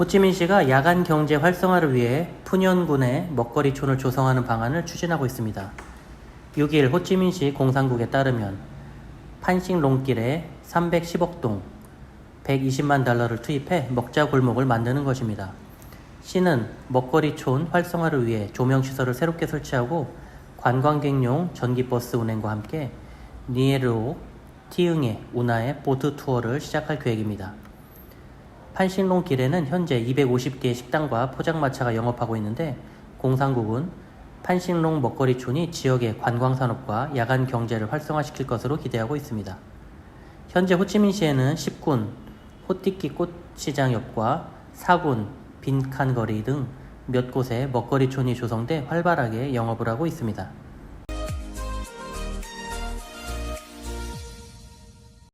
호찌민시가 야간 경제 활성화를 위해 푸년군의 먹거리촌을 조성하는 방안을 추진하고 있습니다. 6일 호찌민시 공산국에 따르면 판싱롱길에 310억 동 120만 달러를 투입해 먹자 골목을 만드는 것입니다. 시는 먹거리촌 활성화를 위해 조명시설을 새롭게 설치하고 관광객용 전기버스 운행과 함께 니에르오, 티응에, 운하의 보트 투어를 시작할 계획입니다. 판신롱 길에는 현재 250개의 식당과 포장마차가 영업하고 있는데 공산국은 판신롱 먹거리촌이 지역의 관광산업과 야간 경제를 활성화시킬 것으로 기대하고 있습니다. 현재 호치민시에는 10군 호띠끼 꽃시장 옆과 4군 빈칸거리 등 몇 곳에 먹거리촌이 조성돼 활발하게 영업을 하고 있습니다.